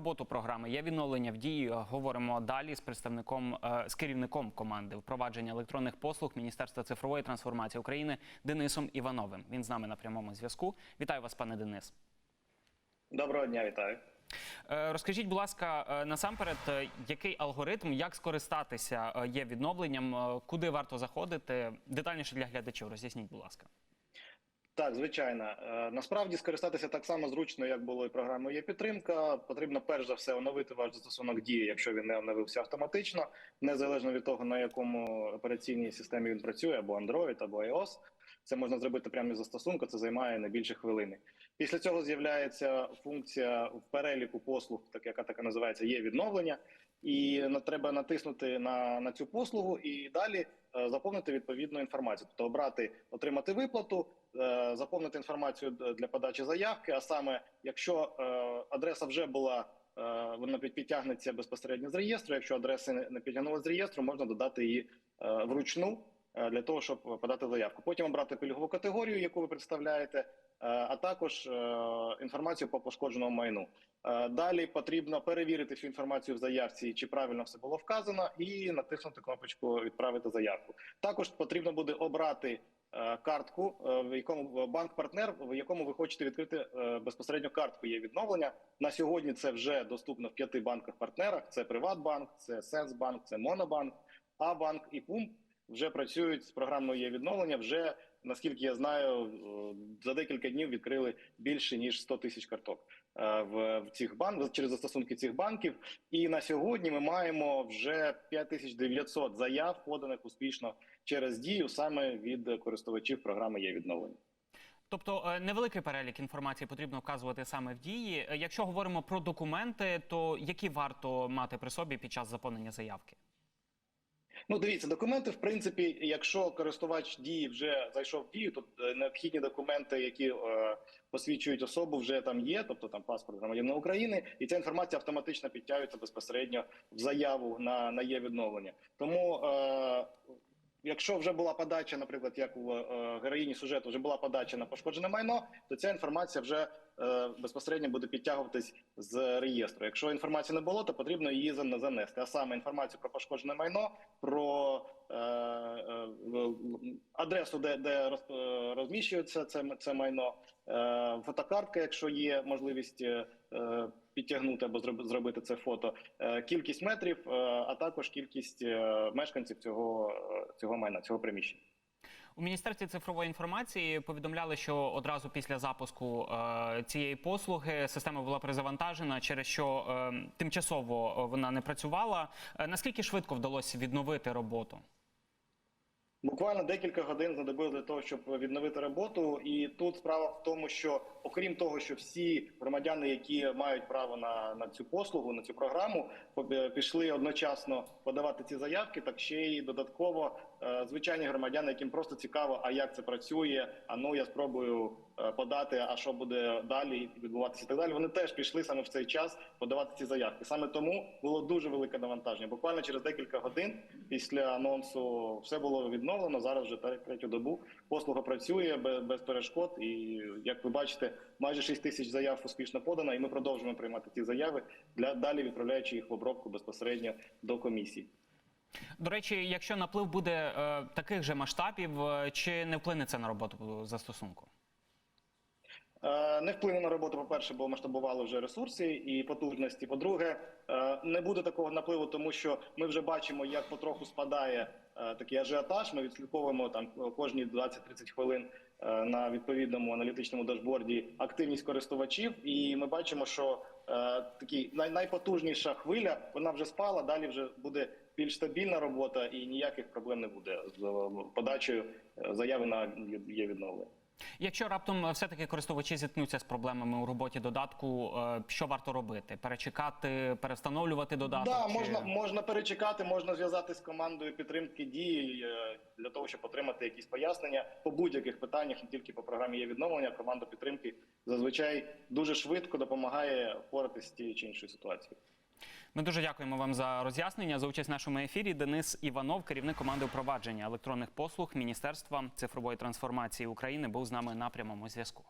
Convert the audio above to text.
роботу програми є відновлення в дії. Говоримо далі з представником е, з керівником команди впровадження електронних послуг Міністерства цифрової трансформації України Денисом Івановим. Він з нами на прямому зв'язку. Вітаю вас, пане Денис. Доброго дня, вітаю. Е, Розкажіть, будь ласка, е, насамперед, е, який алгоритм, як скористатися е, є відновленням, е, куди варто заходити? Детальніше для глядачів роз'ясніть, будь ласка. Так, звичайно. Е, Насправді скористатися так само зручно, як було і програмою є підтримка. Потрібно перш за все оновити ваш застосунок дії, якщо він не оновився автоматично, незалежно від того, на якому операційній системі він працює, або Android, або iOS. Це можна зробити прямо із застосунку, це займає не більше хвилини. Після цього з'являється функція в переліку послуг, так яка така називається, є відновлення, і треба натиснути на, на цю послугу і далі е, заповнити відповідну інформацію, тобто обрати отримати виплату, е, заповнити інформацію для подачі заявки. А саме, якщо е, адреса вже була, вона під- підтягнеться безпосередньо з реєстру. Якщо адреси не- підтягнули з реєстру, можна додати її вручну для того, щоб подати заявку. Потім обрати пільгову категорію, яку ви представляєте. Е, А також е, інформацію по пошкодженому майну. Е, Далі потрібно перевірити всю інформацію в заявці, чи правильно все було вказано, і натиснути кнопочку Відправити заявку. Також потрібно буде обрати картку, в якому банк-партнер, в якому ви хочете відкрити безпосередньо картку є відновлення. На сьогодні це вже доступно в п'яти банках-партнерах: це Приватбанк, це Сенсбанк, це Монобанк, Абанк і Пумп. Вже працюють з програмою є відновлення. Вже наскільки я знаю, за декілька днів відкрили більше ніж 100 тисяч карток е, в, в цих банках через застосунки цих банків. І на сьогодні ми маємо вже 5900 заяв, поданих успішно через дію саме від користувачів програми є відновлення. Тобто е, невеликий перелік інформації потрібно вказувати саме в дії. Е, Якщо говоримо про документи, то які варто мати при собі під час заповнення заявки? Ну, дивіться, документи, в принципі, якщо користувач дії вже зайшов в дію, то е, необхідні документи, які е, посвідчують особу, вже там є, тобто там паспорт громадянина України, і ця інформація автоматично підтягується безпосередньо в заяву на, на є відновлення. Тому е, Якщо вже була подача, наприклад, як у е, героїні сюжету, вже була подача на пошкоджене майно, то ця інформація вже безпосередньо буде підтягуватись з реєстру. Якщо інформації не було, то потрібно її занести. А саме інформацію про пошкоджене майно, про е, е, адресу, де, де е, розміщується це, це майно, е, фотокартка, якщо є можливість. е, е, Підтягнути або зробити це фото, е, кількість метрів, е, а також кількість е, мешканців цього, е, цього майна, цього приміщення. У міністерстві цифрової інформації повідомляли, що одразу після запуску е, цієї послуги система була перезавантажена, через що е, тимчасово е, вона не працювала. Наскільки швидко вдалося відновити роботу? Буквально декілька годин знадобилось для того, щоб відновити роботу. І тут справа в тому, що окрім того, що всі громадяни, які мають право на, на цю послугу, на цю програму, пішли одночасно подавати ці заявки, так ще й додатково звичайні громадяни, яким просто цікаво, а як це працює. А ну я спробую е, подати, а що буде далі відбуватися і так далі. Вони теж пішли саме в цей час подавати ці заявки. Саме тому було дуже велике навантаження. Буквально через декілька годин після анонсу все було відновлено. Зараз вже тре- третю добу послуга працює без перешкод. І як ви бачите, майже 6 тисяч заяв успішно подано, і ми продовжуємо приймати ці заяви для далі відправляючи їх в обробку безпосередньо до комісії. До речі, якщо наплив буде е, таких же масштабів, е, чи не вплине це на роботу застосунку? Е, Не вплине на роботу, по-перше, бо масштабували вже ресурси і потужності. По-друге, е, не буде такого напливу, тому що ми вже бачимо, як потроху спадає такий ажіотаж. Ми відслідковуємо там кожні 20-30 хвилин на відповідному аналітичному дашборді активність користувачів, і ми бачимо, що е, най- найпотужніша хвиля вона вже спала. Далі вже буде більш стабільна робота, і ніяких проблем не буде з е, подачею е, заяви на є відновлення. Якщо раптом е, все-таки користувачі зіткнуться з проблемами у роботі додатку, що варто робити? Перечекати, перевстановлювати додаток? Да, чи- можна можна перечекати, можна зв'язати з командою підтримки дії для того, щоб отримати якісь пояснення по будь-яких питаннях, не тільки по програмі є відновлення. Команда підтримки зазвичай дуже швидко допомагає впоратися з тією чи іншою ситуацією. Ми дуже дякуємо вам за роз'яснення. За участь в нашому ефірі. Денис Іванов, керівник команди впровадження електронних послуг Міністерства цифрової трансформації України, був з нами на прямому зв'язку.